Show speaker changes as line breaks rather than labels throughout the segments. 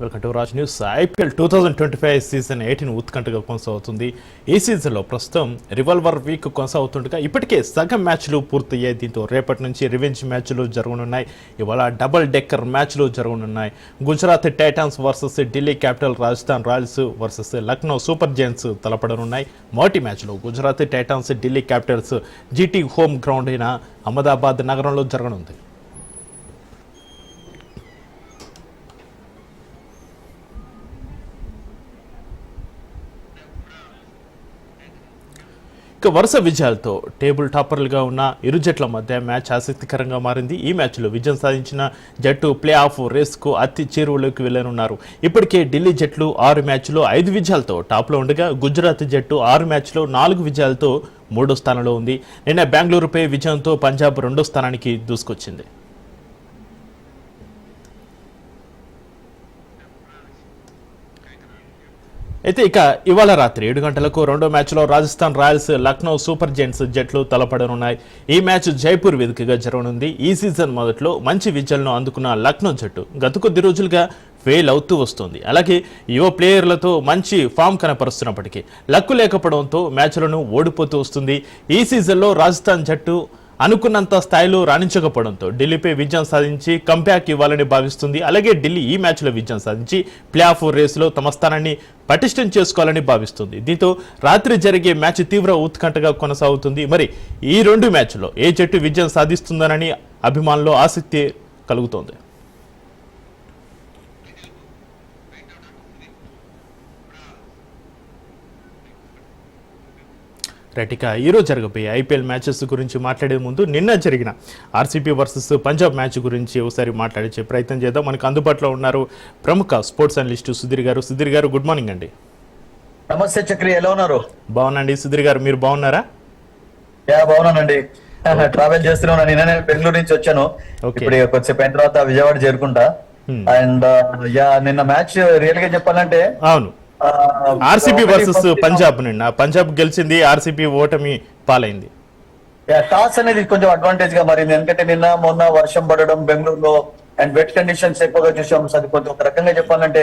Welcome to Raj news. I P L two thousand twenty five season eighteen ఉత్కంఠగా కొనసాగుతుంది. ఈ సీజన్లో ప్రస్తుతం రివాల్వర్ వీక్ కొనసాగుతుండగా ఇప్పటికే సగం మ్యాచ్లు పూర్తయ్యాయి. దీంతో రేపటి నుంచి రివెంజ్ మ్యాచ్లు జరగనున్నాయి. ఇవాళ డబుల్ డెక్కర్ మ్యాచ్లు జరగనున్నాయి. Gujarat titans versus Delhi capital Rajasthan royals versus Lucknow super giants తలపడనున్నాయి. మొదటి మ్యాచ్లో Gujarat titans Delhi capitals G T home ground అయిన అహ్మదాబాద్ నగరంలో జరగనుంది. ఇక వరుస విజయాలతో టేబుల్ టాపర్లుగా ఉన్న ఇరు జట్ల మధ్య మ్యాచ్ ఆసక్తికరంగా మారింది. ఈ మ్యాచ్లో విజయం సాధించిన జట్టు ప్లే ఆఫ్ రేస్కు అతి చేరువలోకి వెళ్ళనున్నారు ఇప్పటికే ఢిల్లీ జట్లు ఆరు మ్యాచ్లో ఐదు విజయాలతో టాప్లో ఉండగా గుజరాత్ జట్టు ఆరు మ్యాచ్లో నాలుగు విజయాలతో మూడో స్థానంలో ఉంది. నిన్న బెంగళూరుపై విజయంతో పంజాబ్ రెండో స్థానానికి దూసుకొచ్చింది. అయితే ఇక ఇవాళ రాత్రి ఏడు గంటలకు రెండో మ్యాచ్లో Rajasthan royals Lucknow super giants జట్లు తలపడనున్నాయి. ఈ మ్యాచ్ జైపూర్ వేదికగా జరగనుంది. ఈ సీజన్ మొదట్లో మంచి విజయాలను అందుకున్న లక్నో జట్టు గత కొద్ది రోజులుగా ఫెయిల్ అవుతూ వస్తుంది. అలాగే యువ ప్లేయర్లతో మంచి ఫామ్ కనపరుస్తున్నప్పటికీ లక్కు లేకపోవడంతో మ్యాచ్లను ఓడిపోతూ వస్తుంది. ఈ సీజన్లో రాజస్థాన్ జట్టు అనుకున్నంత స్థాయిలో రాణించకపోవడంతో ఢిల్లీపై విజయం సాధించి కంబ్యాక్ ఇవ్వాలని భావిస్తుంది. అలాగే ఢిల్లీ ఈ మ్యాచ్లో విజయం సాధించి ప్లే ఆఫ్ రేసులో తమ స్థానాన్ని పటిష్టం చేసుకోవాలని భావిస్తుంది. దీంతో రాత్రి జరిగే మ్యాచ్ తీవ్ర ఉత్కంఠగా కొనసాగుతుంది. మరి ఈ రెండు మ్యాచ్లో ఏ జట్టు విజయం సాధిస్తుందనని అభిమానుల్లో ఆసక్తి కలుగుతోంది. రైట్ ఇక ఈరోజు జరగబోయే ఐపీఎల్ మ్యాచెస్ గురించి మాట్లాడే ముందు నిన్న జరిగిన ఆర్సీపీ వర్సెస్ పంజాబ్ మ్యాచ్ గురించి ఒకసారి మాట్లాడించే ప్రయత్నం చేద్దాం. మనకు అందుబాటులో ఉన్నారు ప్రముఖ స్పోర్ట్స్ అనలిస్టు సుధీర్ గారు. సుధీర్ గారు గుడ్ మార్నింగ్ అండి.
నమస్తే చక్రి ఎలా ఉన్నారు?
బాగున్నాండి సుధీర్ గారు మీరు బాగున్నారా?
యా బాగున్నానండి. ట్రావెల్ చేస్తున్నాను నిన్న బెంగళూరు నుంచి వచ్చాను. ఇప్పుడు కొద్దిసేపు అయిన తర్వాత విజయవాడ చేరుకుంటా. అండ్ యా నిన్న మ్యాచ్ రియల్గా చెప్పాలంటే
అవును. ఆర్సీబీ వర్సెస్ పంజాబ్ నిన్న. పంజాబ్ గెలిచింది ఆర్సీబీ ఓటమి పాలైంది.
టాస్ అనేది కొంచెం అడ్వాంటేజ్గా మారింది. ఎందుకంటే నిన్న మొన్న వర్షం పడడం బెంగళూరులో అండ్ వెట్ కండిషన్స్ ఎక్కువగా చూసాం. అది కొంచెం ఒక రకంగా చెప్పాలంటే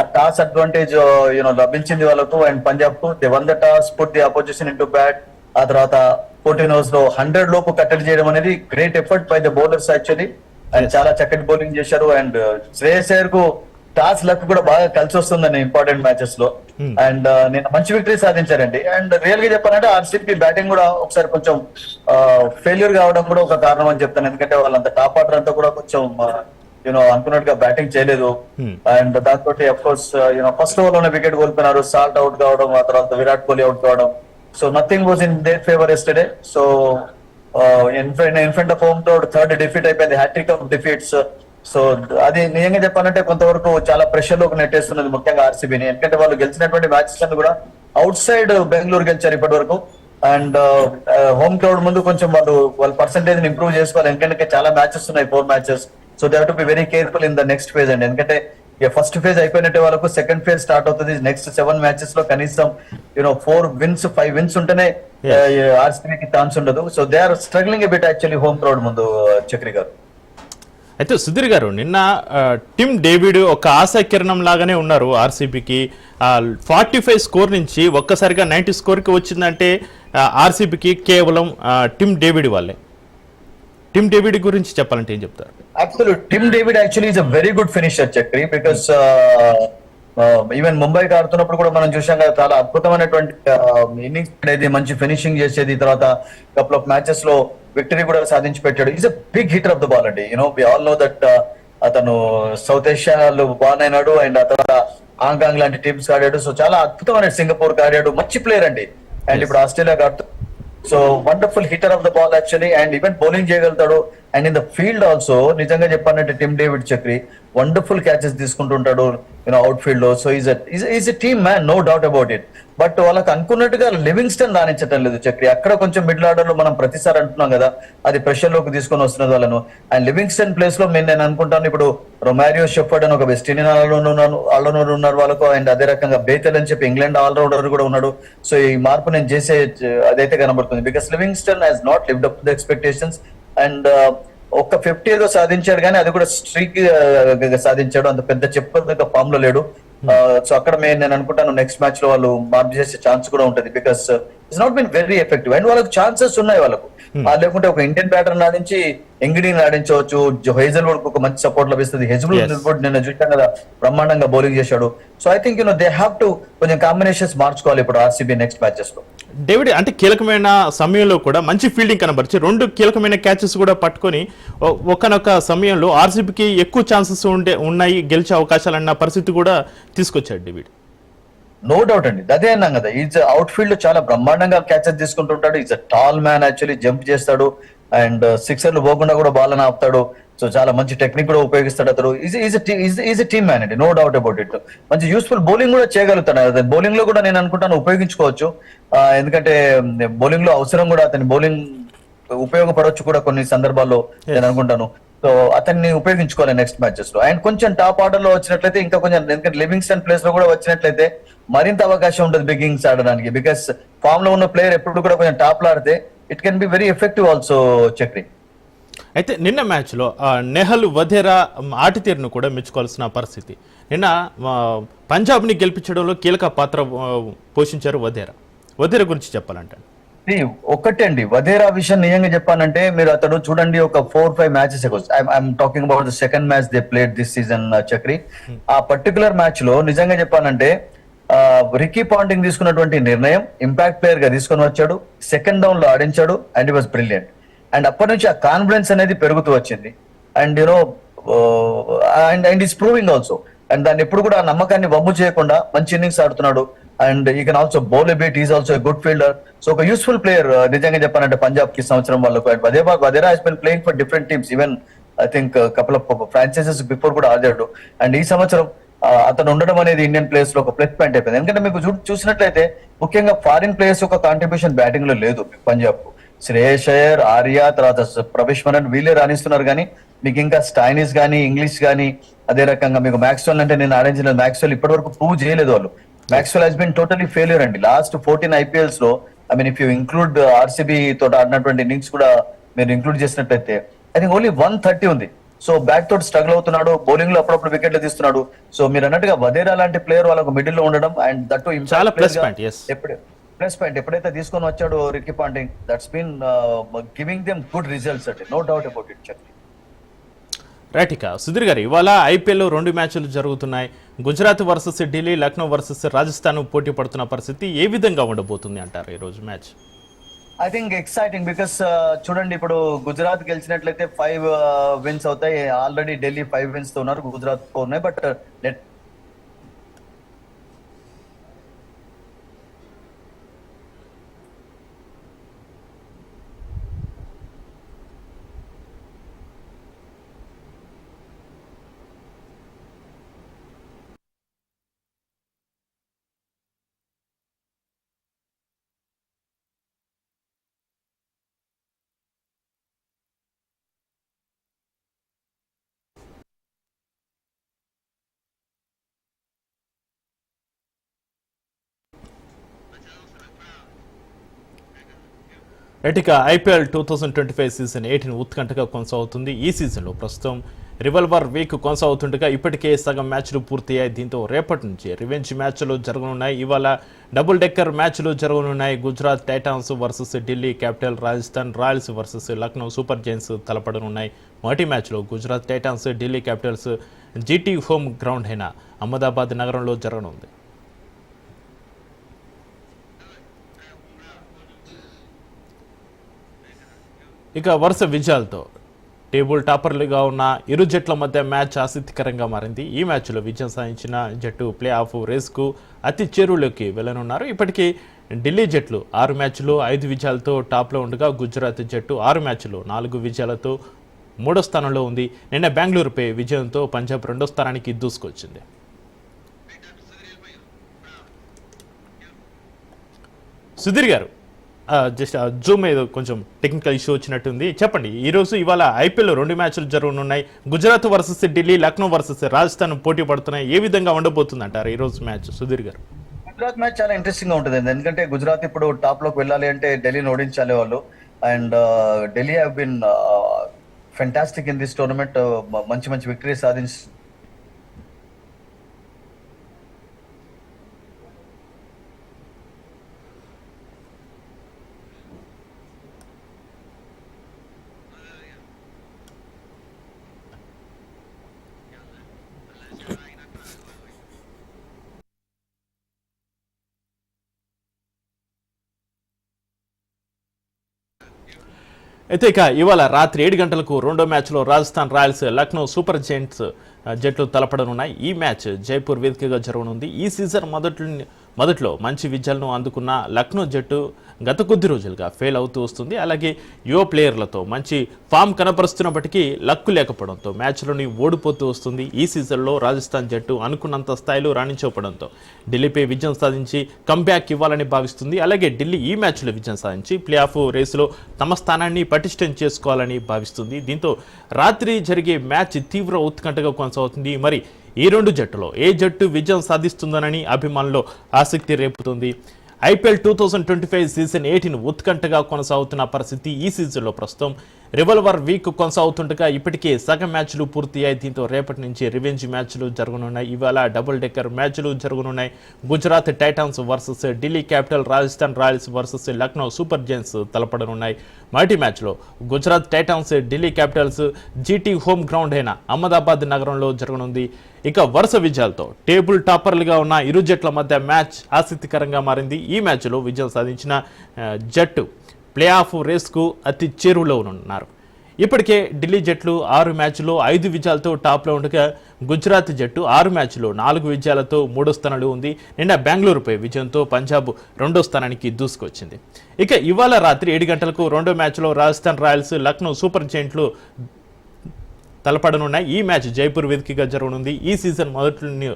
ఆ టాస్ అడ్వాంటేజ్ యూనో లభించింది వాళ్ళకు and పంజాబ్కు they won the toss put the opposition in to bat ఆ తర్వాత ఫోర్టీన్ ఓవర్స్లో హండ్రెడ్ లోపు కట్టడి చేయడం అనేది great effort by the bowlers actually and చాలా చక్కటి బౌలింగ్ చేశారు. అండ్ శ్రేయస్ అయ్యర్కు టాస్ లక్ కూడా బాగా కలిసి వస్తుందని ఇంపార్టెంట్ మ్యాచెస్లో.
Hmm.
అండ్ నేను మంచి విక్టరీ సాధించారండి. అండ్ రియల్గా చెప్పాలంటే ఆర్సీపీ బ్యాటింగ్ కూడా ఒకసారి కొంచెం ఫెయిల్యూర్ కావడం కూడా ఒక కారణం అని చెప్తాను. ఎందుకంటే వాళ్ళంత టాప్ ఆర్డర్ అంతా కూడా కొంచెం యూనో అనుకున్నట్టుగా బ్యాటింగ్ చేయలేదు.
Hmm.
అండ్ దాంతో of course you know first ఓవర్లోనే వికెట్ కోల్పోయినారు. సాల్ట్ అవుట్ కావడం ఆ తర్వాత విరాట్ కోహ్లీ అవుట్ కావడం. So nothing was in their favour yesterday so in front of హోమ్తో third defeat అయిపోయింది. Hat trick of defeats so అది నిజంగా చెప్పాలంటే కొంతవరకు చాలా ప్రెషర్లోకి నెట్టేస్తున్నది ముఖ్యంగా ఆర్సీబీని ఎందుకంటే వాళ్ళు గెలిచినటువంటి మ్యాచెస్ అన్ని కూడా అవుట్ సైడ్ బెంగళూరు గెలిచారు ఇప్పటి వరకు అండ్ హోమ్ క్రౌడ్ ముందు కొంచెం వాళ్ళు వాళ్ళ పర్సంటేజ్ ఇంప్రూవ్ చేసుకోవాలి ఎందుకంటే చాలా మ్యాచెస్ ఉన్నాయి four matches so they to be very careful in the next phase అండి. ఎందుకంటే ఫస్ట్ ఫేజ్ అయిపోయినట్టే వాళ్ళకు సెకండ్ ఫేజ్ స్టార్ట్ అవుతుంది. నెక్స్ట్ సెవెన్ మ్యాచెస్లో కనీసం you know four wins five wins ఉంటేనే ఆర్సీబీకి ఛాన్స్ ఉండదు. So they are struggling bit actually home crowd ముందు చక్రి గారు.
అయితే సుధీర్ గారు నిన్న టిమ్ డేవిడ్ ఒక ఆశాకిరణం లాగానే ఉన్నారు ఆర్సీబీకి. ఫార్టీ ఫైవ్ స్కోర్ నుంచి ఒక్కసారిగా నైంటీ స్కోర్కి వచ్చిందంటే ఆర్సీబీకి కేవలం టిమ్ డేవిడ్ వాళ్ళే. టిమ్ డేవిడ్ గురించి చెప్పాలంటే ఏం చెప్తారు?
Absolute Tim David actually is a very good finisher Chakri because even ముంబైకి ఆడుతున్నప్పుడు కూడా మనం చూసాం కదా చాలా అద్భుతమైనటువంటి ఇన్నింగ్స్ అనేది మంచి ఫినిషింగ్ చేసేది తర్వాత కపుల్ ఆఫ్ మ్యాచెస్లో విక్టరీ కూడా సాధించి పెట్టాడు. Is a big hitter of the ball అండి. You know we all know that అతను సౌత్ ఏషియాలో బాన్ అయినాడు అండ్ ఆ తర్వాత హాంకాంగ్ లాంటి టీమ్స్ ఆడాడు. సో చాలా అద్భుతమైన సింగపూర్ ఆడాడు. మంచి ప్లేయర్ అండి. అండ్ ఇప్పుడు ఆస్ట్రేలియాకి ఆడుతూ so wonderful hitter of the ball actually and even bowling చేయగలుగుతాడు. And in the field also నిజంగా చెప్పాలంటే Tim David Chakri wonderful catches తీసుకుంటుంటాడు you know out ఫీల్డ్లో. So is is a team man no doubt about it but వాళ్ళకి అనుకున్నట్టుగా Livingstone రాణించటం లేదు చక్రి అక్కడ కొంచెం middle ఆర్డర్లో మనం ప్రతిసారి అంటున్నాం కదా అది ప్రెషర్లోకి తీసుకొని వస్తున్నది వాళ్ళను. అండ్ లివింగ్స్టన్ ప్లేస్లో నేను నేను అనుకుంటాను ఇప్పుడు రొమారియో షెఫర్డ్ అని ఒక వెస్ట్ ఇండియన్ ఆల్రౌండర్ ఉన్నారు వాళ్ళకు అండ్ అదే రకంగా బేతల్ అని చెప్పి ఇంగ్లాండ్ ఆల్రౌండర్ కూడా ఉన్నాడు. సో ఈ మార్పు నేను చేసే అదైతే కనబడుతుంది. Because Livingstone has not lived up the expectations and ఒక్క ఫిఫ్టీ ఏదో సాధించాడు కానీ అది కూడా స్ట్రీక్ సాధించాడు. అంత పెద్ద చెప్పదగ్గ ఫామ్లో లేడు సో అక్కడ మే- నేను అనుకుంటాను నెక్స్ట్ మ్యాచ్లో వాళ్ళు మార్పు చేసే ఛాన్స్ కూడా ఉంటుంది. Because it's not been very effective. And వాళ్ళకి ఛాన్సెస్ ఉన్నాయి వాళ్ళకు. లేకుంటే ఒక ఇండియన్ బ్యాటర్ ఆడించి ఎంగిడీని ఆడించవచ్చు. హేజల్ వుడ్ ఒక మంచి సపోర్ట్ లభిస్తుంది. వుడ్ నిన్న చూసాం కదా బ్రహ్మాండంగా బౌలింగ్ చేశాడు. So I think you know they have to కొంచెం కాంబినేషన్స్ మార్చుకోవాలి ఇప్పుడు ఆర్సీబీ నెక్స్ట్ మ్యాచెస్లో.
డేవిడ్ అంటే కీలకమైన సమయంలో కూడా మంచి ఫీల్డింగ్ కనబరిచి రెండు కీలకమైన క్యాచెస్ కూడా పట్టుకొని ఒకనొక సమయంలో ఆర్సీబీకి ఎక్కువ ఛాన్సెస్ ఉండే ఉన్నాయి గెలిచే అవకాశాలు అన్న పరిస్థితి కూడా తీసుకొచ్చాడు డేవిడ్
నో డౌట్ అండి. అదే అన్నాం కదా ఈజ్ అవుట్ ఫీల్డ్ చాలా బ్రహ్మాండంగా catches తీసుకుంటుంటాడు. Is a tall man actually jump చేస్తాడు. అండ్ సిక్సర్లు పోకుండా కూడా బాల్ అని ఆపుతాడు. సో చాలా మంచి టెక్నిక్ కూడా ఉపయోగిస్తాడు అతడు. ఈజ్ టీమ్ మ్యాన్ అండి నో డౌట్ అబౌట్ ఇట్ మంచి యూస్ఫుల్ బౌలింగ్ కూడా చేయగలుగుతాడు. బౌలింగ్లో కూడా నేను అనుకుంటాను ఉపయోగించుకోవచ్చు. ఎందుకంటే బౌలింగ్లో అవసరం కూడా అతని బౌలింగ్ ఉపయోగపడవచ్చు కూడా కొన్ని సందర్భాల్లో నేను అనుకుంటాను. సో అతన్ని ఉపయోగించుకోవాలి నెక్స్ట్ మ్యాచెస్లో. అండ్ కొంచెం టాప్ ఆర్డర్లో వచ్చినట్లయితే ఇంకా కొంచెం ఎందుకంటే లివింగ్స్టన్ ప్లేస్లో కూడా వచ్చినట్లయితే మరింత అవకాశం ఉంటుంది బిగ్గింగ్స్ ఆడడానికి. బికాస్ ఫామ్లో ఉన్న ప్లేయర్ ఎప్పుడు కూడా కొంచెం టాప్లో ఆడితే it can be very effective also Chakri
అయితే నిన్న మ్యాచ్లో లో నెహల్ వధేరా ఆటితీరును కూడా మెచ్చుకోవాల్సిన పరిస్థితి. నిన్న పంజాబ్ని గెలిపించడంలో కీలక పాత్ర పోషించారు వధేరా. వధేరా గురించి
చెప్పాలంటాను ఒక్కటే అండి వధేరా విషయం నిజంగా చెప్పానంటే మీరు అతడు చూడండి ఒక four five matches I M talking about the second match they played this season Chakri ఆ పర్టికులర్ మ్యాచ్లో నిజంగా చెప్పానంటే రికీ పాంటింగ్ తీసుకున్నటువంటి నిర్ణయం ఇంపాక్ట్ ప్లేయర్గా తీసుకొని వచ్చాడు. సెకండ్ డౌన్లో ఆడించాడు and it was brilliant and అప్పటి నుంచి ఆ కాన్ఫిడెన్స్ అనేది పెరుగుతూ వచ్చింది. And you know and and is proving also and దాన్ని ఎప్పుడు కూడా ఆ నమ్మకాన్ని వమ్ము చేయకుండా మంచి ఇన్నింగ్స్ ఆడుతున్నాడు. And uh, he can also bowl bit is also good fielder so ఒక యూస్ఫుల్ ప్లేయర్ నిజంగా చెప్పానంటే పంజాబ్కి సంవత్సరం వాళ్ళకు. And వదే Wadhera has been playing for different teams even I think couple of franchises before కూడా ఆడాడు. అండ్ ఈ సంవత్సరం uh, అతను ఉండడం అనేది ఇండియన్ ప్లేయర్స్లో ఒక ప్లస్ పాయింట్ అయిపోయింది. ఎందుకంటే మీకు చూసినట్లయితే ముఖ్యంగా ఫారిన్ ప్లేయర్స్ యొక్క కాంట్రిబ్యూషన్ బ్యాటింగ్లో లేదు పంజాబ్కు శ్రేయస్ అయ్యర్ ఆర్యా తర్వాత ప్రవేశ్ మరన్ వీళ్ళే రాణిస్తున్నారు కానీ మీకు ఇంకా స్టైనిస్ కానీ ఇంగ్లీష్ కానీ అదే రకంగా మీకు మ్యాక్స్వెల్ అంటే నేను ఆడించిన మ్యాక్స్వెల్ ఇప్పటి వరకు ప్రూవ్ చేయలేదు వాళ్ళు. Maxwell has been totally failure అండి. Last fourteen ఐపీఎల్స్లో I mean if you include RCB తోట ఆడినటువంటి ఇన్నింగ్స్ కూడా మీరు ఇంక్లూడ్ చేసినట్లయితే I think only one thirty ఉంది. సో బ్యాట్ తోటి స్ట్రగుల్ అవుతున్నాడు బౌలింగ్లో అప్పుడప్పుడు వికెట్లు తీస్తున్నాడు. సో మీరు అన్నట్టుగా వదేరా లాంటి ప్లేయర్ వాళ్ళకు మిడిల్లో ఉండడం అండ్ దట్
చాలా point, yes.
ఎప్పుడు ప్లస్ పాయింట్ ఎప్పుడైతే తీసుకొని వచ్చాడో Ricky Ponting that's been giving them good results అంటే no doubt about it Chakri
right ఇక సుధీర్ గారు ఇవాళ ఐపీఎల్లో రెండు మ్యాచ్లు జరుగుతున్నాయి. గుజరాత్ వర్సెస్ ఢిల్లీ లక్నో వర్సెస్ రాజస్థాన్ పోటీ పడుతున్న పరిస్థితి ఏ విధంగా ఉండబోతుంది అంటారు ఈ రోజు match
I think exciting because చూడండి ఇప్పుడు గుజరాత్ గెలిచినట్లయితే ఫైవ్ విన్స్ uh, అవుతాయి. ఆల్రెడీ ఢిల్లీ ఫైవ్ విన్స్తో ఉన్నారు గుజరాత్ ఫోర్ ఉన్నాయి but net
uh, ఎటికా IPL two thousand twenty five season eighteen ఉత్కంఠగా కొనసాగుతుంది. ఈ సీజన్లో ప్రస్తుతం రివల్వర్ వీక్ కొనసాగుతుండగా ఇప్పటికే సగం మ్యాచ్లు పూర్తయ్యాయి. దీంతో రేపటి నుంచి రివెంజ్ మ్యాచ్లు జరగనున్నాయి. ఇవాళ డబుల్ డెక్కర్ మ్యాచ్లు జరగనున్నాయి. Gujarat Titans versus Delhi Capital Rajasthan Royals versus Lucknow Super Giants తలపడనున్నాయి. మొదటి మ్యాచ్లో Gujarat Titans Delhi Capitals GT home ground అయిన అహ్మదాబాద్ నగరంలో జరగనుంది. ఇక వరుస విజయాలతో టేబుల్ టాపర్లుగా ఉన్న ఇరు జట్ల మధ్య మ్యాచ్ ఆసక్తికరంగా మారింది. ఈ మ్యాచ్లో విజయం సాధించిన జట్టు ప్లే ఆఫ్ రేస్కు అతి చేరువులోకి వెళ్ళనున్నారు. ఇప్పటికీ ఢిల్లీ జట్లు ఆరు మ్యాచ్లు ఐదు విజయాలతో టాప్లో ఉండగా గుజరాత్ జట్టు ఆరు మ్యాచ్లు నాలుగు విజయాలతో మూడో స్థానంలో ఉంది. నిన్న బెంగళూరుపై విజయంతో పంజాబ్ రెండో స్థానానికి దూసుకొచ్చింది. సుధీర్ గారు జస్ట్ జూమ్ ఏదో కొంచెం టెక్నికల్ ఇష్యూ వచ్చినట్టుంది. చెప్పండి ఈరోజు ఇవాళ ఐపీఎల్ రెండు మ్యాచ్లు జరగనున్నాయి. గుజరాత్ వర్సెస్ ఢిల్లీ లక్నో వర్సెస్ రాజస్థాన్ పోటీ పడుతున్నాయి. ఏ విధంగా ఉండబోతుంది అంటారు ఈ రోజు మ్యాచ్ సుధీర్ గారు.
గుజరాత్ మ్యాచ్ చాలా ఇంట్రెస్టింగ్గా ఉంటుంది. ఎందుకంటే గుజరాత్ ఇప్పుడు టాప్లోకి వెళ్ళాలి అంటే ఢిల్లీని ఓడించాలి వాళ్ళు. And Delhi have been fantastic in this tournament మంచి మంచి విక్టరీ సాధించి
అయితే ఇక ఇవాళ రాత్రి ఏడు గంటలకు రెండో మ్యాచ్లో Rajasthan Royals Lucknow Super Giants జట్లు తలపడనున్నాయి. ఈ మ్యాచ్ జైపూర్ వేదికగా జరగనుంది. ఈ సీజన్ మొదట్లో మొదట్లో మంచి విజయాలను అందుకున్న లక్నో జట్టు గత కొద్ది రోజులుగా ఫెయిల్ అవుతూ వస్తుంది. అలాగే యువ ప్లేయర్లతో మంచి ఫామ్ కనపరుస్తున్నప్పటికీ లక్కు లేకపోవడంతో మ్యాచ్లోని ఓడిపోతూ వస్తుంది. ఈ సీజన్లో రాజస్థాన్ జట్టు అనుకున్నంత స్థాయిలో రాణించకపోవడంతో ఢిల్లీపై విజయం సాధించి కంబ్యాక్ ఇవ్వాలని భావిస్తుంది. అలాగే ఢిల్లీ ఈ మ్యాచ్లో విజయం సాధించి ప్లే ఆఫ్ రేసులో తమ స్థానాన్ని పటిష్టం చేసుకోవాలని భావిస్తుంది. దీంతో రాత్రి జరిగే మ్యాచ్ తీవ్ర ఉత్కంఠగా కొనసాగుతుంది. మరి ఈ రెండు జట్టులో ఏ జట్టు విజయం సాధిస్తుందనని అభిమానుల్లో ఆసక్తి రేపుతుంది. IPL two thousand twenty five season eighteen ఉత్కంఠగా కొనసాగుతున్న పరిస్థితి ఈ సీజన్లో ప్రస్తుతం. రివల్వర్ వీక్ కొనసాగుతుండగా ఇప్పటికే సగం మ్యాచ్లు పూర్తయ్యాయి దీంతో రేపటి నుంచి రివెంజ్ మ్యాచ్లు జరగనున్నాయి. ఇవాళ డబుల్ డెక్కర్ మ్యాచ్లు జరగనున్నాయి. Gujarat Titans versus Delhi Capital Rajasthan Royals versus Lucknow Super Giants తలపడనున్నాయి. మల్టీ మ్యాచ్లో Gujarat Titans Delhi Capitals GT home ground అయిన అహ్మదాబాద్ నగరంలో జరగనుంది. ఇక వరుస విజయాలతో టేబుల్ టాపర్లుగా ఉన్న ఇరు జట్ల మధ్య మ్యాచ్ ఆసక్తికరంగా మారింది. ఈ మ్యాచ్లో విజయం సాధించిన జట్టు ప్లే ఆఫ్ రేస్కు అతి చేరువలో ఉన్నారు. ఇప్పటికే ఢిల్లీ జట్లు ఆరు మ్యాచ్లో ఐదు విజయాలతో టాప్లో ఉండగా గుజరాత్ జట్టు ఆరు మ్యాచ్లో నాలుగు విజయాలతో మూడో స్థానంలో ఉంది. నిన్న బెంగళూరుపై విజయంతో పంజాబ్ రెండో స్థానానికి దూసుకొచ్చింది. ఇక ఇవాళ రాత్రి ఏడు గంటలకు రెండో మ్యాచ్లో రాజస్థాన్ రాయల్స్ లక్నో సూపర్ జైంట్లు తలపడనున్నాయి. ఈ మ్యాచ్ జైపూర్ వేదికగా జరగనుంది. ఈ సీజన్ మొదటి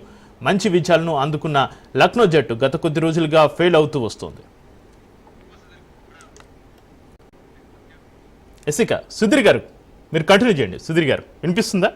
మంచి విజయాలను అందుకున్న లక్నో జట్టు గత కొద్ది రోజులుగా ఫెయిల్ అవుతూ వస్తుంది. ఎసిక సుధీర్ గారు మీరు కంటిన్యూ చేయండి. సుధీర్ గారు వినిపిస్తుందా?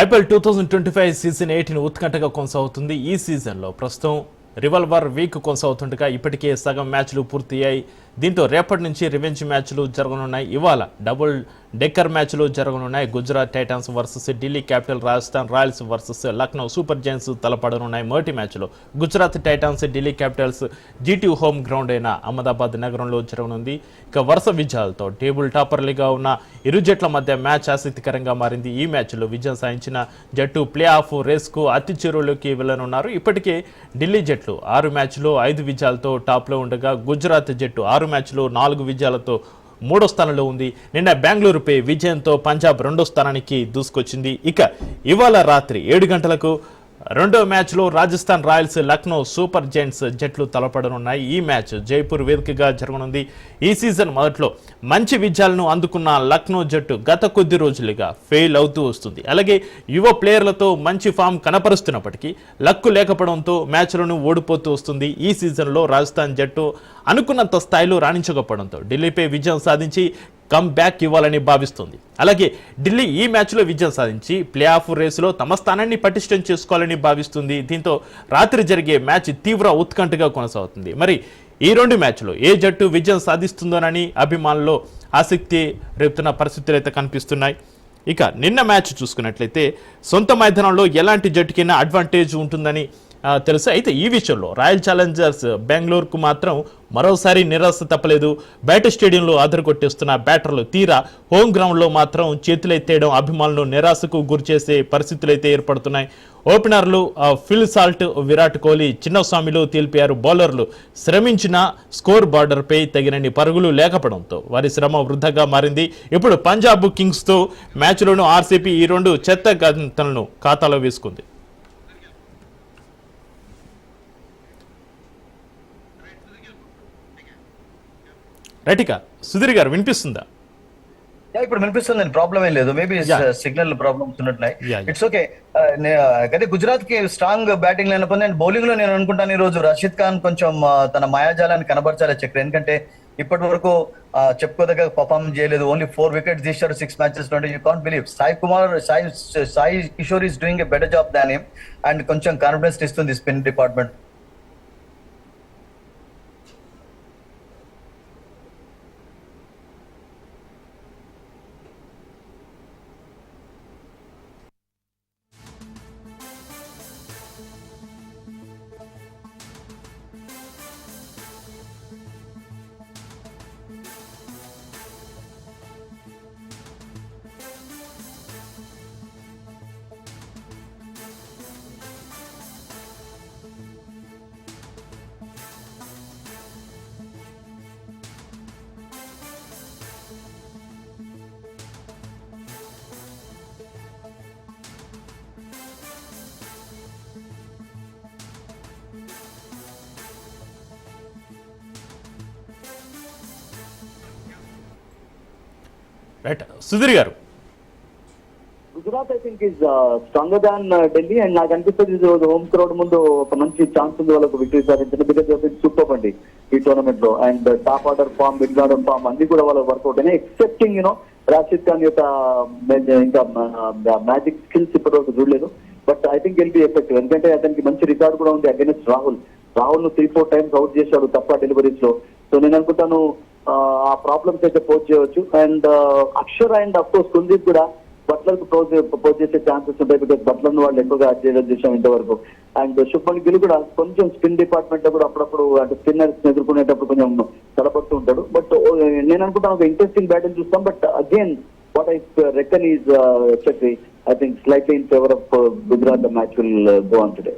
IPL two thousand twenty five season eighteen ఉత్కంఠగా కొనసాగుతుంది. ఈ సీజన్లో ప్రస్తుతం రివల్వర్ వీక్ కొనసాగుతుండగా ఇప్పటికే సగం మ్యాచ్లు పూర్తయ్యాయి. దీంతో రేపటి నుంచి రివెంజ్ మ్యాచ్లు జరగనున్నాయి. ఇవాళ డబుల్ డెక్కర్ మ్యాచ్లు జరగనున్నాయి. Gujarat Titans versus Delhi Capital Rajasthan Royals versus Lucknow Super Giants తలపడనున్నాయి. మొదటి మ్యాచ్లో. Gujarat Titans Delhi Capitals GT home ground అయిన అహ్మదాబాద్ నగరంలో జరగనుంది. ఇక వరుస విజయాలతో టేబుల్ టాపర్లుగా ఉన్న ఇరు జట్ల మధ్య మ్యాచ్ ఆసక్తికరంగా మారింది. ఈ మ్యాచ్లో విజయం సాధించిన జట్టు ప్లే ఆఫ్ రేస్కు అతి చెరువులోకి వెళ్ళనున్నారు ఇప్పటికే ఢిల్లీ జట్లు ఆరు మ్యాచ్లో ఐదు విజయాలతో టాప్లో ఉండగా గుజరాత్ జట్టు ఆరు మ్యాచ్లో నాలుగు విజయాలతో మూడో స్థానంలో ఉంది. నిన్న బెంగళూరుపై విజయంతో పంజాబ్ రెండో స్థానానికి దూసుకొచ్చింది. ఇక ఇవాళ రాత్రి ఏడు గంటలకు రెండో మ్యాచ్లో Rajasthan Royals Lucknow Super Giants జట్లు తలపడనున్నాయి. ఈ మ్యాచ్ జైపూర్ వేదికగా జరగనుంది. ఈ సీజన్ మొదట్లో మంచి విజయాలను అందుకున్న లక్నో జట్టు గత కొద్ది రోజులుగా ఫెయిల్ అవుతూ వస్తుంది. అలాగే యువ ప్లేయర్లతో మంచి ఫామ్ కనపరుస్తున్నప్పటికీ లక్కు లేకపోవడంతో మ్యాచ్లను ఓడిపోతూ వస్తుంది. ఈ సీజన్లో రాజస్థాన్ జట్టు అనుకున్నంత స్థాయిలో రాణించకపోవడంతో ఢిల్లీపై విజయం సాధించి కమ్ బ్యాక్ ఇవ్వాలని భావిస్తుంది. అలాగే ఢిల్లీ ఈ మ్యాచ్లో విజయం సాధించి ప్లే ఆఫ్ రేసులో తమ స్థానాన్ని పటిష్టం చేసుకోవాలని భావిస్తుంది. దీంతో రాత్రి జరిగే మ్యాచ్ తీవ్ర ఉత్కంఠగా కొనసాగుతుంది. మరి ఈ రెండు మ్యాచ్లో ఏ జట్టు విజయం సాధిస్తుందోనని అభిమానుల్లో ఆసక్తి రేపుతున్న పరిస్థితులు అయితే కనిపిస్తున్నాయి. ఇక నిన్న మ్యాచ్ చూసుకున్నట్లయితే సొంత మైదానంలో ఎలాంటి జట్టుకైనా అడ్వాంటేజ్ ఉంటుందని తెలుసు? అయితే ఈ విషయంలో రాయల్ ఛాలెంజర్స్ బెంగళూరుకు మాత్రం మరోసారి నిరాశ తప్పలేదు. బయట స్టేడియంలో ఆదరగొట్టేస్తున్న బ్యాటర్లు తీరా హోమ్ గ్రౌండ్లో మాత్రం చేతులెత్తేయడం అభిమానులు నిరాశకు గురిచేసే పరిస్థితులు అయితే ఏర్పడుతున్నాయి. ఓపెనర్లు ఫిల్ సాల్ట్ విరాట్ కోహ్లీ చిన్నస్వామిలు తెలిపారు బౌలర్లు. శ్రమించిన స్కోర్ బార్డర్పై తగినన్ని పరుగులు లేకపోవడంతో వారి శ్రమ వృద్ధగా మారింది. ఇప్పుడు పంజాబ్ కింగ్స్తో మ్యాచ్లోనూ ఆర్సీపీ ఈ రెండు చెత్త గంతలను ఖాతాలో వేసుకుంది. రైటిక సుధీర్ గారు వినిపిస్తుందా?
యా, ఇప్పుడు వినిపిస్తుంది ప్రాబ్లం ఏం లేదు. మేబీ. సిగ్నల్ ప్రాబ్లమ్స్ ఉన్నట్టున్నాయి. ఇట్స్ ఓకే అయితే గుజరాత్కి స్ట్రాంగ్ బ్యాటింగ్ లేనప్పుడు నేను బౌలింగ్లో నేను అనుకుంటాను ఈ రోజు. రషీద్ ఖాన్ కొంచెం ఆ, తన మాయాజాలాన్ని కనబరచాలి చక్ర ఎందుకంటే ఇప్పటి వరకు ఆ, చెప్పుకోదగ్గ పర్ఫార్మ్ చేయలేదు. ఓన్లీ ఫోర్ వికెట్స్ తీశారు సిక్స్ మ్యాచెస్ నుండి you can't believe Sai Kumar Sai Sai Kishore is doing a better job than and కొంచెం కాన్ఫిడెన్స్ ఇస్తుంది స్పిన్ డిపార్ట్మెంట్
రైట్ సుధీర్ గారు.
Gujarat I think is stronger than Delhi and నాకు అనిపిస్తుంది home crowd ముందు ఒక మంచి chance ఉంది వాళ్ళకు విక్టరీ సాధించిన బికాజ్ సూపర్ అండి ఈ టోర్నమెంట్లో. And top order form mid order form అన్ని కూడా వాళ్ళ వర్కౌట్ అయినాయి ఎక్సెప్టింగ్ యూనో రాషిద్ ఖాన్ యొక్క um, uh, ఇంకా uh, మ్యాజిక్ స్కిల్స్ ఇప్పటివరకు చూడలేదు. But I think he'll be effective ఎందుకంటే అతనికి మంచి రికార్డు కూడా ఉంది అగేనెస్ట్ రాహుల్ రాహుల్ను త్రీ ఫోర్ టైమ్స్ అవుట్ చేశాడు తప్ప డెలివరీస్లో. సో నేను అనుకుంటాను ఆ, ప్రాబ్లమ్స్ అయితే పోస్ట్ చేయవచ్చు. And Axar and of course Kuldeep కూడా బట్లర్కు పోజ్ పోజ్ చేసే ఛాన్సెస్ ఉంటాయి బికాస్ బట్లర్ వాళ్ళు ఎక్కువగా చేయడం చూసాం ఇంతవరకు. అండ్ శుభ్మన్ గిల్ కూడా కొంచెం స్పిన్ డిపార్ట్మెంట్లో కూడా అప్పుడప్పుడు అంటే స్పిన్నర్స్ ఎదుర్కొనేటప్పుడు కొంచెం తడబడుతూ ఉంటాడు. బట్ నేను అనుకుంటాను ఒక ఇంట్రెస్టింగ్ బ్యాటింగ్ చూస్తాం. But again what I reckon is Chakri I think slightly in favour of Gujarat match will go on today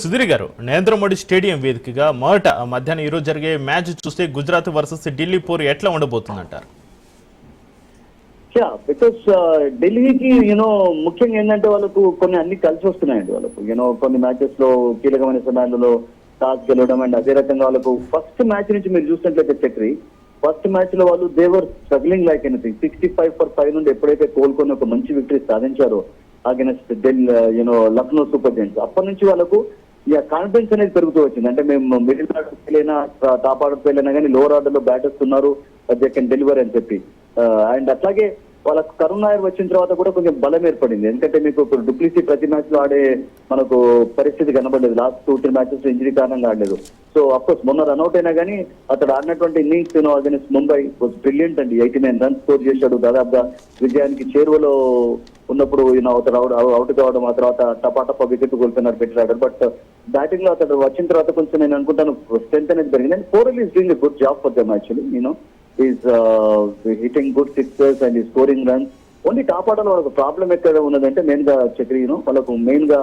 Sudheer గారు నరేంద్ర మోడీ స్టేడియం వేదికగా మొదట మధ్యాహ్నం ఈరోజు జరిగే మ్యాచ్ చూస్తే గుజరాత్ వర్సెస్ ఢిల్లీ పోరు ఎట్లా ఉండబోతుందంటారు?
యా బికాస్ uh, ఢిల్లీకి యూనో ముఖ్యంగా ఏంటంటే వాళ్ళకు కొన్ని అన్ని కలిసి వస్తున్నాయండి వాళ్ళకు. యూనో కొన్ని మ్యాచెస్లో కీలకమైన సమయాలలో టాస్ గెలవడం అండ్ అదే రకంగా వాళ్ళకు ఫస్ట్ మ్యాచ్ నుంచి మీరు చూసినట్లయితే చక్రి ఫస్ట్ మ్యాచ్లో వాళ్ళు they were struggling like anything sixty five for five నుండి ఎప్పుడైతే కోలుకొని ఒక మంచి victory సాధించారో against Delhi you know Lucknow Super Giants అప్పటి నుంచి వాళ్ళకు ఇక కాన్ఫిడెన్స్ అనేది పెరుగుతూ వచ్చింది. అంటే మేము మిడిల్ ఆర్డర్ వెళ్ళినా టాప్ ఆర్డర్ వెళ్ళినా కానీ లోవర్ ఆర్డర్లో బ్యాటర్స్ ఉన్నారు దే కెన్ డెలివర్ అని చెప్పి. Uh, అండ్ అట్లాగే వాళ్ళకు కరుణ్ నాయర్ వచ్చిన తర్వాత కూడా కొంచెం బలం ఏర్పడింది. ఎందుకంటే మీకు ఇప్పుడు డూప్లిసీ ప్రతి మ్యాచ్లో ఆడే మనకు పరిస్థితి కనబడలేదు. Last two three matches injury కారణంగా ఆడలేదు. సో అఫ్ కోర్స్ మొన్న రన్అట్ అయినా కానీ అతడు ఆడినటువంటి innings you know against Mumbai brilliant అండి. ఎయిటీ నైన్ రన్స్ స్కోర్ చేశాడు. దాదాపుగా విజయానికి చేరువలో ఉన్నప్పుడు ఈయన అతడు అవుట్ అవుట్ కావడం ఆ తర్వాత టపా టపా వికెట్ కోల్పోయినారు పెట్టాడు బట్ బ్యాటింగ్లో అతడు వచ్చిన తర్వాత కొంచెం నేను అనుకుంటాను స్ట్రెంత్ అనేది పెరిగింది. And four is doing good job for them actually నేను is hitting good sixers and ఈ స్కోరింగ్ రన్స్ ఓన్లీ టాప్ ఆటలో వాళ్ళకు ప్రాబ్లం ఎక్కడ ఉన్నదంటే మెయిన్గా చక్రీను వాళ్ళకు మెయిన్గా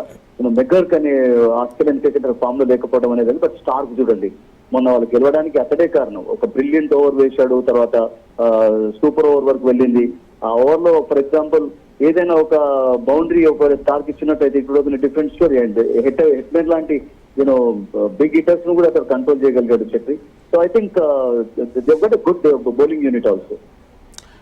మెగ్గర్క్ అనే ఆస్ట్రేలియన్ క్రికెటర్ ఫామ్లో లేకపోవడం అనేది బట్ స్టార్క్ చూడండి. మొన్న వాళ్ళు గెలవడానికి అతడే కారణం. ఒక బ్రిలియంట్ ఓవర్ వేశాడు తర్వాత uh, సూపర్ ఓవర్ వరకు వెళ్ళింది. ఆ ఓవర్లో ఫర్ ఎగ్జాంపుల్ ఏదైనా ఒక బౌండరీ ఒక స్టార్క్ ఇచ్చినట్టయితే ఇప్పుడు different story and. Het Hetmyer లాంటి యూనో బిగ్ హిటర్స్ను కూడా అక్కడ కంట్రోల్ చేయగలిగాడు Chakri so I think got good bowling unit also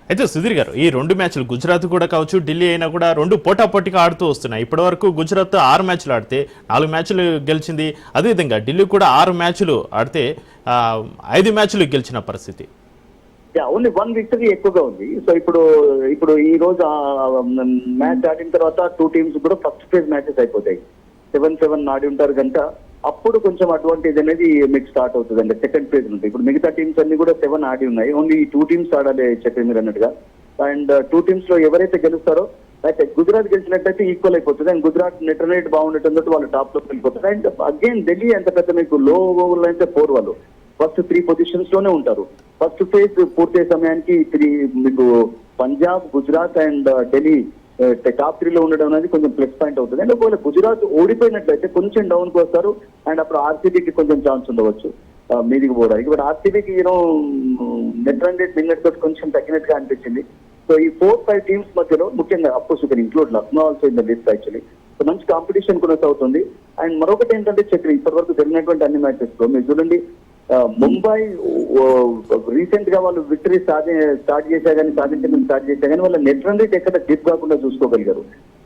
అయితే సుధీర్ గారు ఈ రెండు మ్యాచ్లు గుజరాత్ కూడా కావచ్చు ఢిల్లీ అయినా కూడా రెండు పోటాపోటీగా ఆడుతూ వస్తున్నాయి. ఇప్పటివరకు గుజరాత్ ఆరు మ్యాచ్లు ఆడితే నాలుగు మ్యాచ్లు గెలిచింది. అదేవిధంగా ఢిల్లీ కూడా ఆరు మ్యాచ్లు ఆడితే ఐదు మ్యాచ్లు గెలిచిన పరిస్థితి.
యా ఓన్లీ వన్ విక్టరీ ఎక్కువగా ఉంది. సో ఇప్పుడు ఇప్పుడు ఈ రోజు మ్యాచ్ ఆడిన తర్వాత టూ టీమ్స్ కూడా ఫస్ట్ ఫేజ్ మ్యాచెస్ అయిపోతాయి. సెవెన్ సెవెన్ ఆడి ఉంటారు కనుక అప్పుడు కొంచెం అడ్వాంటేజ్ అనేది మీకు స్టార్ట్ అవుతుంది. అంటే సెకండ్ ఫేజ్ నుండి ఇప్పుడు మిగతా టీమ్స్ అన్ని కూడా సెవెన్ ఆడి ఉన్నాయి. ఓన్లీ టూ టీమ్స్ ఆడాలి చెప్పి మీరు అన్నట్టుగా. అండ్ టూ టీమ్స్లో ఎవరైతే గెలుస్తారో అయితే గుజరాత్ గెలిచినట్టయితే ఈక్వల్ అయిపోతుంది. అండ్ గుజరాత్ నెట్ రేట్ బాగుండటంతో వాళ్ళు టాప్లో వెళ్ళిపోతారు. అండ్ అగైన్ ఢిల్లీ ఎంత పెద్ద మీకు లో ఓవర్లో అయితే ఫోర్ వాళ్ళు. ఫస్ట్ త్రీ పొజిషన్స్లోనే ఉంటారు. ఫస్ట్ ఫేజ్ పూర్తయ్యే సమయానికి త్రీ మీకు Punjab Gujarat and uh, Delhi uh, top త్రీలో ఉండడం అనేది కొంచెం ప్లస్ పాయింట్ అవుతుంది. అండ్ ఒకవేళ గుజరాత్ ఓడిపోయినట్లయితే కొంచెం డౌన్కి వస్తారు. అండ్ అప్పుడు ఆర్సీబీకి కొంచెం ఛాన్స్ ఉండవచ్చు. Uh, మీదికి పోవడానికి. But ఆర్సీబీకి you know net run rate నిన్నటి తోటి కొంచెం తగ్గినట్టుగా అనిపించింది. సో ఈ ఫోర్ ఫైవ్ టీమ్స్ మధ్యలో ముఖ్యంగా అఫ్కోర్స్ ఇక్కడ include Lucknow also in the list actually so మంచి కాంపిటీషన్ కొనసాగుతుంది. అండ్ మరొకటి ఏంటంటే చక్రి ఇప్పటి వరకు జరిగినటువంటి అన్ని మ్యాచెస్లో మీరు చూడండి. ముంబై రీసెంట్గా వాళ్ళు విక్టరీ సాధి స్టార్ట్ చేశా కానీ సాధించడం స్టార్ట్ చేశా కానీ వాళ్ళ నెట్ రన్ రేట్ ఎక్కడ డిప్ కాకుండా చూసుకోగలిగారు.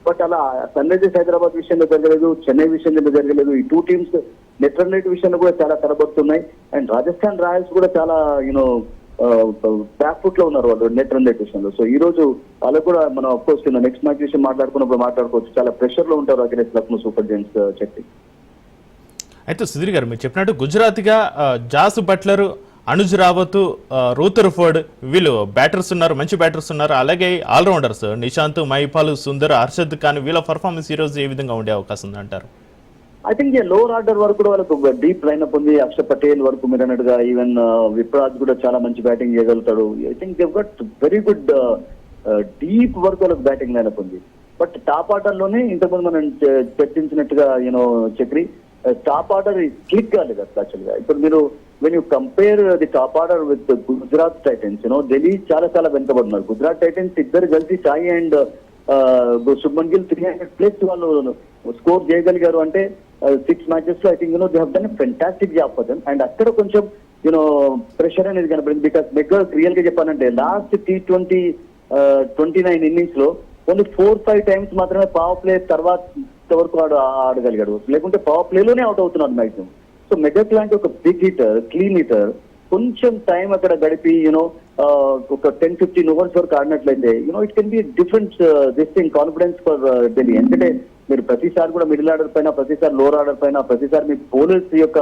బట్ అలా సన్ రైజర్స్ హైదరాబాద్ విషయంలో జరగలేదు చెన్నై విషయంలో జరగలేదు. ఈ two teams net run rate విషయంలో కూడా చాలా తరబడుతున్నాయి అండ్ రాజస్థాన్ రాయల్స్ కూడా చాలా యూనో బ్యాక్ ఫుట్లో ఉన్నారు వాళ్ళు నెట్ రన్ రేట్ విషయంలో. సో ఈ రోజు వాళ్ళకు కూడా మనం అఫ్ కోర్స్ నెక్స్ట్ మ్యాచ్ విషయం మాట్లాడుకున్నప్పుడు మాట్లాడుకోవచ్చు. చాలా ప్రెషర్లో ఉంటారు అగ్రెస్ లక్నో సూపర్ జైన్స్ చెట్టి.
అయితే సుధీర్ గారు మీరు చెప్పినట్టు గుజరాత్గా Jos Buttler Anuj Rawat Rutherford వీళ్ళు బ్యాటర్స్ ఉన్నారు మంచి బ్యాటర్స్ ఉన్నారు. అలాగే ఆల్రౌండర్స్ నిశాంత్ మైపాల్ సుందర్ హర్షద్ ఖాన్ వీళ్ళ పర్ఫార్మెన్స్ ఈ రోజు ఏ విధంగా ఉండే అవకాశం ఉంది అంటారు?
ఐ థింక్ లోవర్ ఆర్డర్ వరకు కూడా వాళ్ళకు డీప్ లైనప్ ఉంది. అక్షర్ పటేల్ వరకు మీరు అన్నట్టుగా ఈవెన్ విప్రాజ్ కూడా చాలా మంచి బ్యాటింగ్ చేయగలుగుతాడు. I think they've got very good deep వరకు వాళ్ళకి బ్యాటింగ్ లైనప్ ఉంది. బట్ టాప్ ఆర్డర్లోనే ఇంతకుముందు మనం చర్చించినట్టుగా you know Chakri top order click కాలేదు అసలు ఇప్పుడు మీరు when you compare the top order with Gujarat Titans you know Delhi చాలా చాలా వెనుకబడున్నారు గుజరాత్ టైటన్స్ ఇద్దరు కలిసి Sai and Shubman Gill three hundred plus వాళ్ళు స్కోర్ చేయగలిగారు. అంటే six మ్యాచెస్లో I think you know they have done fantastic job for them and అక్కడ కొంచెం యూనో ప్రెషర్ అనేది కనపడింది బికాస్ మెగ్గర్ రియల్గా చెప్పాలంటే last T twenty twenty nine ఇన్నింగ్స్లో ఓన్లీ ఫోర్ ఫైవ్ టైమ్స్ మాత్రమే పవర్ ప్లే తర్వాత వరకు ఆడు ఆడగలిగాడు. లేకుంటే పవర్ ప్లేలోనే అవుట్ అవుతున్నాడు మ్యాక్సిమం సో మెగక్ లాంటి ఒక బిగ్ హీటర్ క్లీన్ హీటర్ కొంచెం టైం అక్కడ గడిపి యూనో ఒక టెన్ ఫిఫ్టీన్ ఓవర్స్ వరకు ఆడినట్లయితే you know it can be different this thing confidence for Delhi ఎందుకంటే మీరు ప్రతిసారి కూడా మిడిల్ ఆర్డర్ పైన ప్రతిసారి లోవర్ ఆర్డర్ పైన ప్రతిసారి మీ బౌలర్స్ యొక్క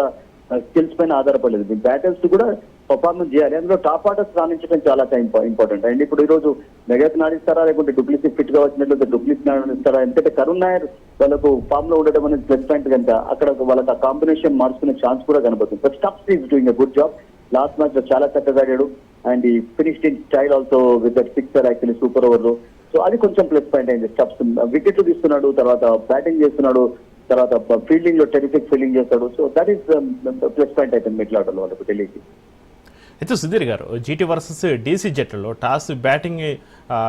స్కిల్స్ పైన ఆధారపడలేదు. మీ బ్యాటర్స్ కూడా పర్ఫార్మెన్స్ చేయాలి. అందులో టాప్ ఆర్డర్స్ రాణించడం చాలా ఇంపార్టెంట్ అండ్ ఇప్పుడు ఈ రోజు మెగాత్ నాడిస్తారా? లేకుంటే డూప్లిసి ఫిట్గా వచ్చినట్లయితే డూప్లిసి నాడిస్తారా? ఎందుకంటే కరుణ్ నాయర్ వాళ్ళకు ఫామ్లో ఉండడం అనేది ప్లస్ పాయింట్ కనుక అక్కడ వాళ్ళకి ఆ కాంబినేషన్ మార్చుకునే ఛాన్స్ కూడా కనబడుతుంది. But Stubbs is doing a good job last మ్యాచ్లో చాలా చక్కగా ఆడాడు. And he finished in style also with that sixer actually super ఓవర్లో. సో అది కొంచెం ప్లస్ పాయింట్ అయింది స్టప్స్ వికెట్లు తీస్తున్నాడు తర్వాత బ్యాటింగ్ చేస్తున్నాడు. తర్వాత ఫీల్డింగ్లో టెరిఫిక్ ఫీల్డింగ్ చేస్తాడు. So that is plus point అయిపోయింది మిడిల్ ఆర్డర్లో వాళ్ళకు ఢిల్లీకి
అయితే సుధీర్ గారు జీటీ వర్సెస్ డీసీ జట్లలో టాస్ బ్యాటింగ్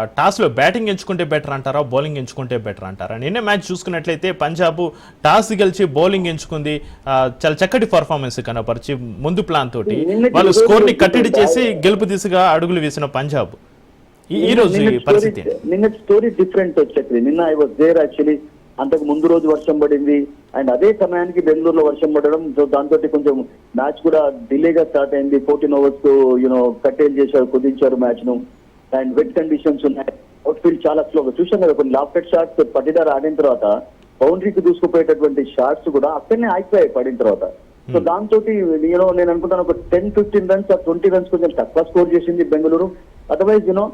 టాస్లో బ్యాటింగ్ ఎంచుకుంటే బెటర్ అంటారా బౌలింగ్ ఎంచుకుంటే బెటర్ అంటారా? నిన్నే మ్యాచ్ చూసుకున్నట్లయితే పంజాబ్ టాస్ గెలిచి బౌలింగ్ ఎంచుకుంది. చాలా చక్కటి పర్ఫార్మెన్స్ కనపరిచి ముందు ప్లాన్ తోటి వాళ్ళు
రోజు
స్కోర్ని కట్టడి. చేసి గెలుపు దిశగా అడుగులు వేసిన పంజాబ్. ఈ- రోజు పరిస్థితి?
నిన్న స్టోరీ డిఫరెంట్ వచ్చేది నిన్న ఐ దేర్ యాక్చువల్లీ అంతకు ముందు రోజు వర్షం పడింది. అండ్ అదే సమయానికి బెంగళూరులో వర్షం పడడం సో దాంతో కొంచెం మ్యాచ్ కూడా డిలేగా స్టార్ట్ అయింది. ఫోర్టీన్ ఓవర్స్ యూనో కట్టేలు చేశారు కుదించారు మ్యాచ్ను అండ్ వెట్ కండిషన్స్ ఉన్నాయి. అవుట్ ఫీల్డ్ చాలా స్లోగా చూసాం కదా కొన్ని లాఫ్టెడ్ షాట్స్ పట్టిదారు ఆడిన తర్వాత బౌండరీకి దూసుకుపోయేటటువంటి షాట్స్ కూడా అక్కడనే ఆగిపోయాయి పడిన తర్వాత. సో దాంతో యూనో నేను అనుకుంటాను ఒక ten fifteen runs twenty runs కొంచెం తక్కువ స్కోర్ చేసింది బెంగళూరు. అదర్వైజ్ యూనో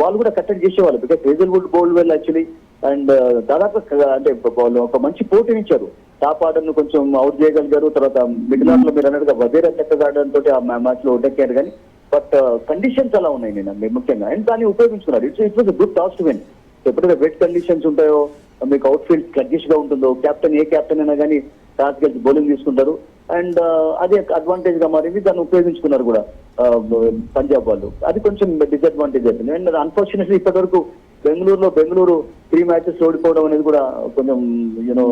వాళ్ళు కూడా కట్టడి చేసేవాళ్ళు because Hazlewood bowl well actually and దాదాపు అంటే వాళ్ళు ఒక మంచి పోటీనిచ్చారు టాప్ ఆర్డర్ను కొంచెం అవుట్ చేయగలిగారు. తర్వాత మిడిల్ ఆర్డర్లో మీరు అన్నట్టుగా వదేరా చక్కగా ఆ మ్యాచ్లో ఒడ్డెక్కారు కానీ బట్ కండిషన్స్ అలా ఉన్నాయి నేను ముఖ్యంగా. అండ్ దాన్ని ఉపయోగించుకున్నారు. It's it was good toss to win ఎప్పుడైతే వెట్ కండిషన్స్ ఉంటాయో మీకు అవుట్ ఫీల్డ్ స్లగ్గిష్గా ఉంటుందో కెప్టెన్ ఏ కెప్టెన్ అయినా కానీ టాస్ గెలిచి బౌలింగ్ తీసుకుంటారు. అండ్ అదే అడ్వాంటేజ్గా మారింది. దాన్ని ఉపయోగించుకున్నారు కూడా పంజాబ్ వాళ్ళు. అది కొంచెం డిసడ్వాంటేజ్ అవుతుంది అండ్ అన్ఫార్చునేట్లీ ఇప్పటి వరకు బెంగళూరులో బెంగళూరు త్రీ మ్యాచెస్ ఓడిపోవడం అనేది కూడా కొంచెం యూనో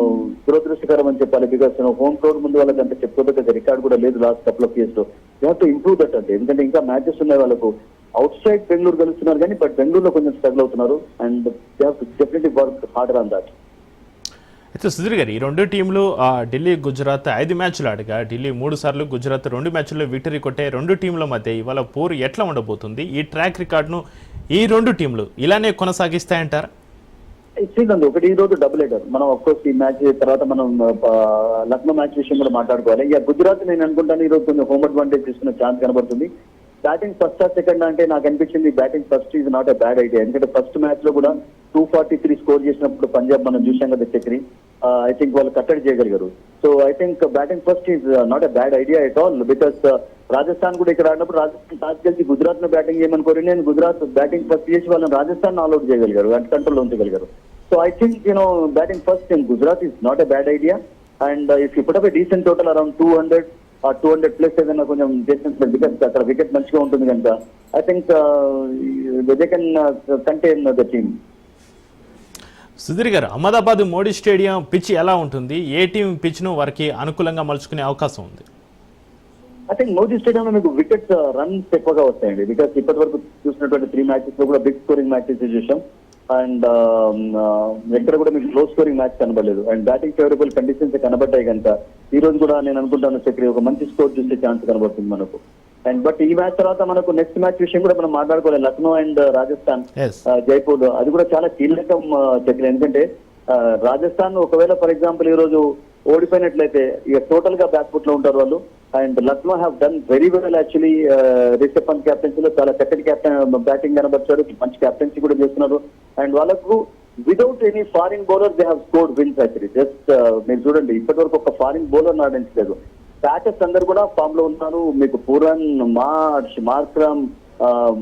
దురదృష్టకరం అని చెప్పాలి. బికాస్ హోమ్ క్రౌడ్ ముందు వాళ్ళకి అంటే చెప్పుకోదగ్గ రికార్డ్ కూడా లేదు లాస్ట్ కపుల్ ఆఫ్ ఇయర్స్లో. యూ టు ఇంప్రూవ్ దట్ అంటే. ఎందుకంటే ఇంకా మ్యాచెస్ ఉన్నాయి వాళ్ళకు. అవుట్ సైడ్ బెంగళూరు గెలుస్తున్నారు కానీ బట్ బెంగళూరులో కొంచెం స్ట్రగుల్ అవుతున్నారు. And they have definitely work harder on that
అయితే సుధీర్ గారు ఈ రెండు టీంలు ఆ, ఢిల్లీ గుజరాత్ ఐదు మ్యాచ్లు ఆడగా ఢిల్లీ మూడు సార్లు గుజరాత్ రెండు మ్యాచ్ల్లో విక్టరీ కొట్టే రెండు టీంల మధ్య ఇవాళ పోరు ఎట్లా ఉండబోతుంది? ఈ ట్రాక్ రికార్డును ఈ రెండు టీంలు ఇలానే కొనసాగిస్తాయంటారా?
శ్రీలంక ఒకటి ఈ రోజు డబుల్ ఎడర్ మనం అఫ్ ఈ మ్యాచ్ తర్వాత మనం లక్నో మ్యాచ్ విషయం కూడా మాట్లాడుకోవాలి. ఇక గుజరాత్ నేను అనుకుంటాను ఈ రోజు కొంచెం హోమ్ అడ్వాంటేజ్ తీసుకునే ఛాన్స్ కనబడుతుంది. బ్యాటింగ్ ఫస్ట్ ఆ సెకండ్ అంటే నాకు అనిపించింది batting first is not a bad idea ఎందుకంటే ఫస్ట్ మ్యాచ్లో కూడా టూ ఫార్టీ త్రీ స్కోర్ చేసినప్పుడు పంజాబ్ మనం చూసాం కదా చక్రి. ఐ థింక్ వాళ్ళు కట్టడి చేయగలిగారు. So I think batting first is not a bad idea at all because Rajasthan కూడా ఇక్కడ ఆడినప్పుడు రాజస్థాన్ టాస్ గెలిచి గుజరాత్లో బ్యాటింగ్ చేయమనుకోరు నేను గుజరాత్ బ్యాటింగ్ ఫస్ట్ చేసి వాళ్ళని రాజస్థాన్ ఆల్అౌట్ చేయగలిగారు. అంటే control ఉంచగలిగారు. So I think you know batting first in Gujarat is not a bad idea and if ఇప్పుడు decent total around two hundred two hundred plus ఏదైనా కొంచెం చేసినట్టు బికాస్ అక్కడ వికెట్ మంచిగా ఉంటుంది కనుక I think they can contain the team
Sudhir garu Ahmedabad Modi stadium pitch ఎలా ఉంటుంది? ఏ టీం పిచ్ను వారికి అనుకూలంగా మలుచుకునే అవకాశం ఉంది?
ఐ థింక్ మోదీ స్టేడియంలో మీకు వికెట్స్ రన్స్ ఎక్కువగా వస్తాయండి. బికాస్ ఇప్పటి వరకు చూసినటువంటి త్రీ మ్యాచెస్లో కూడా బిగ్ స్కోరింగ్ మ్యాచెస్ చూసాం అండ్ ఎక్కడ కూడా మీకు లో స్కోరింగ్ మ్యాచ్ కనబడలేదు. అండ్ బ్యాటింగ్ ఫేవరబుల్ కండిషన్స్ కనబడ్డాయి కనుక ఈ రోజు కూడా నేను అనుకుంటాను చక్రి ఒక మంచి స్కోర్ చూసే ఛాన్స్ కనబడుతుంది మనకు. అండ్ బట్ ఈ మ్యాచ్ తర్వాత మనకు నెక్స్ట్ మ్యాచ్ విషయం కూడా మనం మాట్లాడుకోవాలి. లక్నో అండ్ రాజస్థాన్ జైపూర్ అది కూడా చాలా కీలకం చక్రి. ఎందుకంటే రాజస్థాన్ ఒకవేళ ఫర్ ఎగ్జాంపుల్ ఈ రోజు ఓడిపోయినట్లయితే ఇక టోటల్గా బ్యాక్ ఫుట్లో ఉంటారు వాళ్ళు. And Lucknow have done very well actually Rishabh Pant కెప్టెన్సీలో చాలా చక్కటి క్యాప్టెన్ బ్యాటింగ్ కనబరిచారు మంచి క్యాప్టెన్సీ కూడా చేస్తున్నారు. అండ్ వాళ్ళకు without any foreign bowler they have scored wins actually just మీరు చూడండి ఇప్పటి వరకు ఒక ఫారిన్ బౌలర్ ఆడించలేదు బ్యాటర్స్ అందరు కూడా ఫామ్లో ఉన్నారు. మీకు Pooran march Markram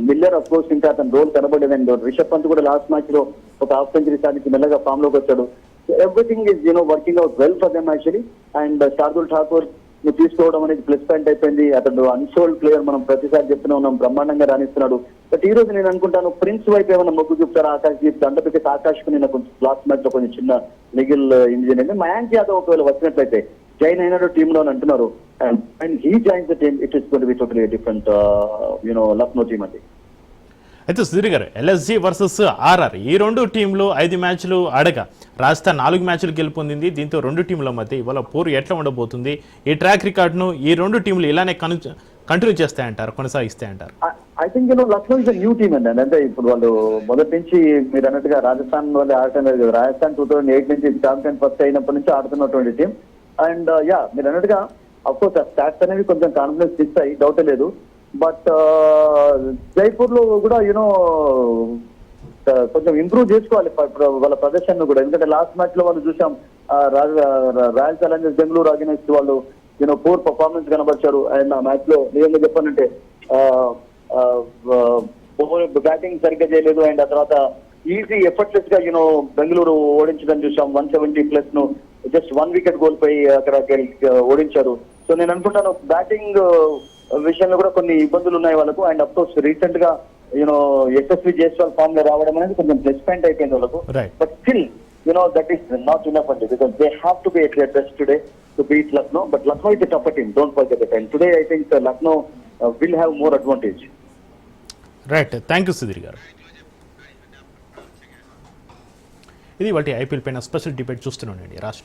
Miller of course ఇంకా అతని రోల్ కనబడేదండి రిషబ్ పంత్ కూడా లాస్ట్ మ్యాచ్లో ఒక హాఫ్ సెంచరీ సాధించి మెల్లగా ఫామ్లోకి వచ్చాడు. Everything is you know working out well for them actually and Shardul Thakur తీసుకోవడం అనేది ప్లస్ పాయింట్ అయిపోయింది. అతను అన్సోల్డ్ ప్లేయర్ మనం ప్రతిసారి చెప్తూనే ఉన్నాం. బ్రహ్మాండంగా రాణిస్తున్నాడు. బట్ ఈ రోజు నేను అనుకుంటాను ప్రిన్స్ వైపు ఏమైనా మొగ్గు చూపుతారా? ఆకాష్ దీప్ ఆకాశ్ బికాస్ ఆకాష్కు నేను కొంచెం లాస్ట్ మ్యాచ్లో కొంచెం చిన్న మిగిల్ uh, ఇంజిన్ అండి మయాంక్ యాదవ్ ఒకవేళ వచ్చినట్లయితే జైన్ అయినాడు టీమ్లో అని అంటున్నారు. And he joins the team it is gonna be totally different you know Lucknow team అది
అయితే సుధీర్ గారు ఎల్ఎస్జి వర్సెస్ ఆర్ఆర్ ఈ రెండు టీంలు ఐదు మ్యాచ్లు ఆడగా రాజస్థాన్ నాలుగు మ్యాచ్లు గెలుపొందింది. దీంతో రెండు టీంల మధ్య ఇవాళ పోరు ఎట్లా ఉండబోతుంది? ఈ ట్రాక్ రికార్డును ఈ రెండు టీంలు ఇలానే కను కంటిన్యూ చేస్తాయంటారు కొనసాగిస్తాయంటారు?
I think you know Lucknow is new team అండి. అంటే ఇప్పుడు వాళ్ళు మొదటి నుంచి మీరు అన్నట్టుగా రాజస్థాన్ వాళ్ళు ఆడటం లేదు రాజస్థాన్ టూ థౌసండ్ ఎయిట్ నుంచి ఛాంపియన్ ఫస్ట్ అయినప్పటి నుంచి ఆడుతున్నటువంటి టీం అండ్ యా మీరు అన్నట్టుగా అఫ్కోర్స్ ఆ స్టాట్స్ అనేవి కొంచెం కాన్ఫిడెన్స్ ఇస్తాయి. డౌట్ లేదు. బట్ జైపూర్లో కూడా యూనో uh, కొంచెం ఇంప్రూవ్ చేసుకోవాలి వాళ్ళ ప్రదర్శన కూడా. ఎందుకంటే లాస్ట్ మ్యాచ్లో వాళ్ళు చూసాం రా- రాయల్ ఛాలెంజర్స్ బెంగళూరు అగెన్స్ట్ వాళ్ళు యూనో పూర్ పర్ఫార్మెన్స్ కనబరిచారు. అండ్ ఆ మ్యాచ్లో నిజంగా చెప్పానంటే బ్యాటింగ్ సరిగ్గా చేయలేదు. అండ్ ఆ తర్వాత ఈజీ ఎఫర్ట్లెస్గా యూనో బెంగళూరు ఓడించడం చూసాం. వన్ సెవెంటీ ప్లస్ను జస్ట్ వన్ వికెట్ కోల్పోయి అక్కడ ఓడించారు. సో నేను అనుకుంటాను బ్యాటింగ్ విషయంలో కూడా కొన్ని ఇబ్బందులు ఉన్నాయి వాళ్ళకు. అండ్ అఫ్ కోర్స్ రీసెంట్గా యూనో యశస్వి జైస్వాల్ ఫామ్లో రావడం అనేది కొంచెం ప్లస్ పాయింట్ అయిపోయింది వాళ్ళకు. But still you know that is not enough అండి. Because they have to be at best today to beat Lucknow but Lucknow is tough team don't forget that and today I think Lucknow will have more advantage
right thank you Sudhir garu. ఇది వాటి IPL పైన special debate చూస్తున్నానండి రాజ్